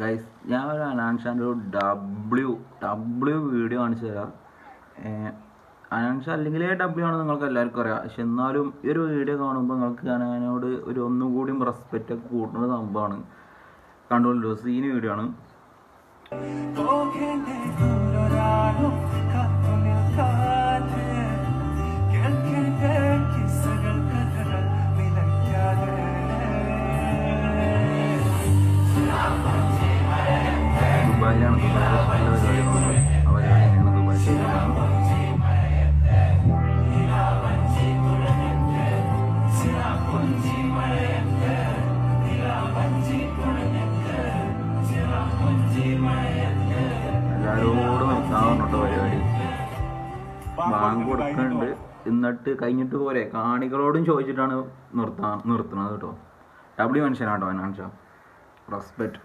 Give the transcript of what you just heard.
Guys ഞാൻ ഒരു അനാൻഷാന്റെ ഒരു ഡബ്ല്യു ഡബ്ല്യു വീഡിയോ കാണിച്ചു തരാം. അനാൻഷ അല്ലെങ്കിൽ ഡബ്ല്യു ആണ് നിങ്ങൾക്ക് എല്ലാവർക്കും അറിയാം. പക്ഷെ എന്നാലും ഈ ഒരു വീഡിയോ കാണുമ്പോൾ നിങ്ങൾക്ക് അനാനോട് ഒരു ഒന്നും കൂടിയും റെസ്പെക്റ്റ് ഒക്കെ കൂട്ടുന്ന സംഭവമാണ്. കണ്ടുകൊണ്ടു സീന് വീഡിയോ ആണ്. ബാങ്ക് കൊടുക്കുന്നുണ്ട് എന്നിട്ട് കഴിഞ്ഞിട്ട് പോരെ. കാണികളോടും ചോദിച്ചിട്ടാണ് നിർത്താൻ നിർത്തുന്നത് കേട്ടോ. W മനുഷ്യനാട്ടോ അനാൻഷ respect